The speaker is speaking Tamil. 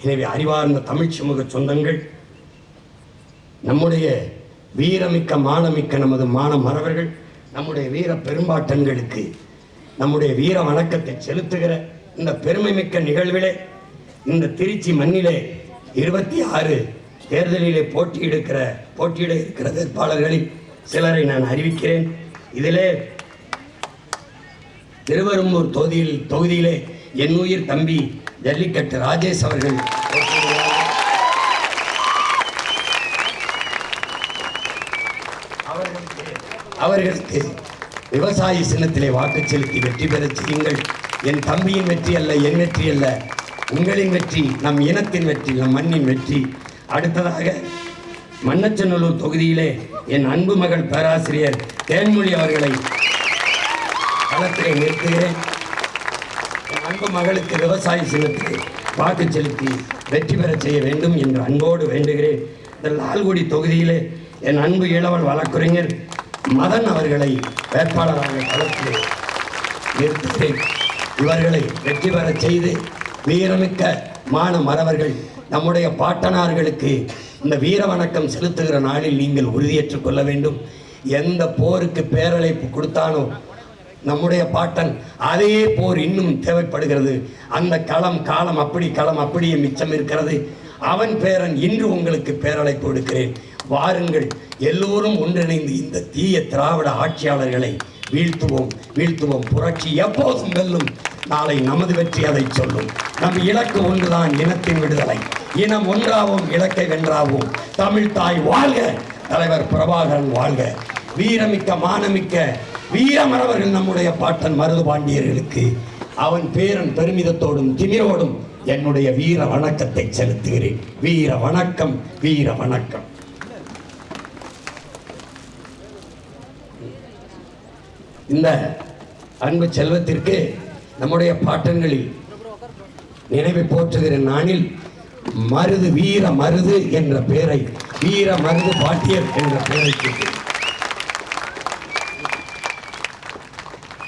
எனவே அறிவார்ந்த தமிழ் சமூக சொந்தங்கள் நம்முடைய வீரமிக்க மானமிக்க நமது மான மறவர்கள் நம்முடைய வீர பெரும்பாட்டன்களுக்கு நம்முடைய வீர வணக்கத்தை செலுத்துகிற இந்த பெருமை மிக்க நிகழ்விலே இந்த திருச்சி மண்ணிலே இருபத்தி ஆறு தேர்தலிலே போட்டியிடுக்கிற போட்டியிட இருக்கிற வேட்பாளர்களில் சிலரை நான் அறிவிக்கிறேன். இதிலே திருவெரும்பூர் தொகுதியில் தொகுதியிலே என் உயிர் தம்பி ஜல்லிக்கட்டு ராஜேஷ் அவர்கள். அவர்களுக்கு அவர்களுக்கு விவசாயி சின்னத்திலே வாக்கு செலுத்தி வெற்றி பெறச் செய்யுங்கள். என் தம்பியின் வெற்றி அல்ல என் வெற்றி அல்ல. உங்களின் வெற்றி நம் இனத்தின் வெற்றி நம் மண்ணின் வெற்றி. அடுத்ததாக மன்னச்சநல்லூர் தொகுதியிலே என் அன்பு மகள் பேராசிரியர் தேன்மொழி அவர்களை களத்திலே நிறுத்துகிறேன். என் மகளுக்கு விவசாய சின்னத்திலே வாக்கு செலுத்தி வெற்றி பெறச் செய்ய வேண்டும் என்று அன்போடு வேண்டுகிறேன். இந்த லால்குடி தொகுதியிலே என் அன்பு இளவல் வழக்குரைஞர் மதன் அவர்களை வேட்பாளராக களத்திலே நிறுத்துகிறேன். இவர்களை வெற்றி பெறச் செய்து வீரமிக்க மான மறவர்கள் நம்முடைய பாட்டனார்களுக்கு இந்த வீர வணக்கம் செலுத்துகிற நாளில் நீங்கள் உறுதியேற்றுக் கொள்ள வேண்டும். எந்த போருக்கு பேரழைப்பு கொடுத்தானோ நம்முடைய பாட்டன் அதே போர் இன்னும் தேவைப்படுகிறது. அந்த களம் காலம் அப்படி களம் அப்படியே மிச்சம் இருக்கிறது. அவன் பேரன் இன்று உங்களுக்கு பேரழைப்பு கொடுக்கிறேன். வாருங்கள் எல்லோரும் ஒன்றிணைந்து இந்த தீய திராவிட ஆட்சியாளர்களை வீழ்த்துவோம் வீழ்த்துவோம். புரட்சி எப்போதும் வெல்லும். நாளை நமது வெற்றி அதை சொல்லும். நம் இலக்கு ஒன்றுதான் இனத்தின் விடுதலை. இனம் ஒன்றாவும் இலக்கை வென்றாவும். தமிழ் தாய் வாழ்க தலைவர் பிரபாகரன் வாழ்க. வீரமிக்க மானமிக்க வீரமரவர்கள் நம்முடைய பாட்டன் மருது பாண்டியர்களுக்கு அவன் பேரன் பெருமிதத்தோடும் திமிரோடும் என்னுடைய வீர வணக்கத்தை செலுத்துகிறேன். வீர வணக்கம் வீர வணக்கம். இந்த அன்பு செல்வத்திற்கு நம்முடைய பாட்டன்களில் நினைவை போற்றுகிற நானில். மருது வீர மருது என்ற பெயரை வீர மருது பாட்டியர் என்ற பெயரை கேட்டேன்.